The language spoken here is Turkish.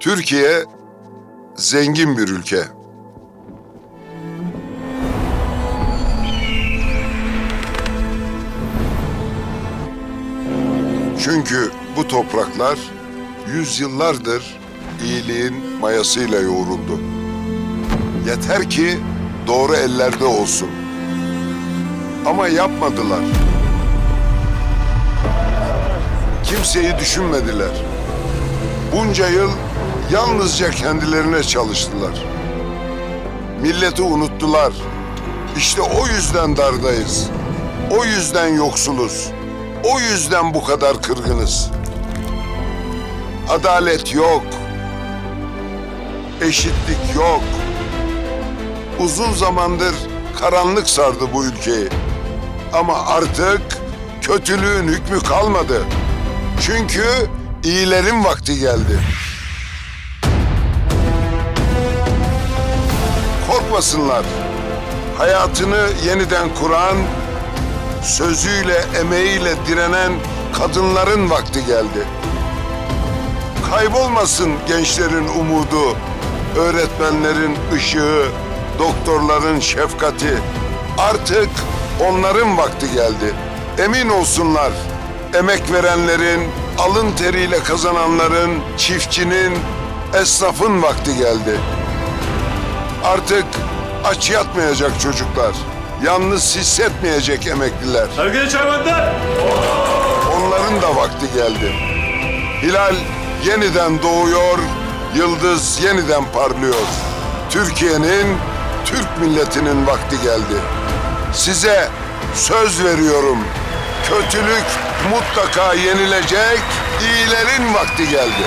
Türkiye zengin bir ülke. Çünkü bu topraklar yüzyıllardır iyiliğin mayasıyla yoğruldu. Yeter ki doğru ellerde olsun. Ama yapmadılar. Kimseyi düşünmediler. Bunca yıl yalnızca kendilerine çalıştılar. Milleti unuttular. İşte o yüzden dardayız. O yüzden yoksuluz. O yüzden bu kadar kırgınız. Adalet yok. Eşitlik yok. Uzun zamandır karanlık sardı bu ülkeyi. Ama artık kötülüğün hükmü kalmadı. Çünkü iyilerin vakti geldi. Korkmasınlar. Hayatını yeniden kuran, sözüyle, emeğiyle direnen kadınların vakti geldi. Kaybolmasın gençlerin umudu, öğretmenlerin ışığı, doktorların şefkati. Artık onların vakti geldi. Emin olsunlar, emek verenlerin, alın teriyle kazananların, çiftçinin, esnafın vakti geldi. Artık aç yatmayacak çocuklar. Yalnız hissetmeyecek emekliler. Herkese çay benden. Onların da vakti geldi. Hilal yeniden doğuyor, yıldız yeniden parlıyor. Türkiye'nin, Türk milletinin vakti geldi. Size söz veriyorum. Kötülük mutlaka yenilecek, iyilerin vakti geldi.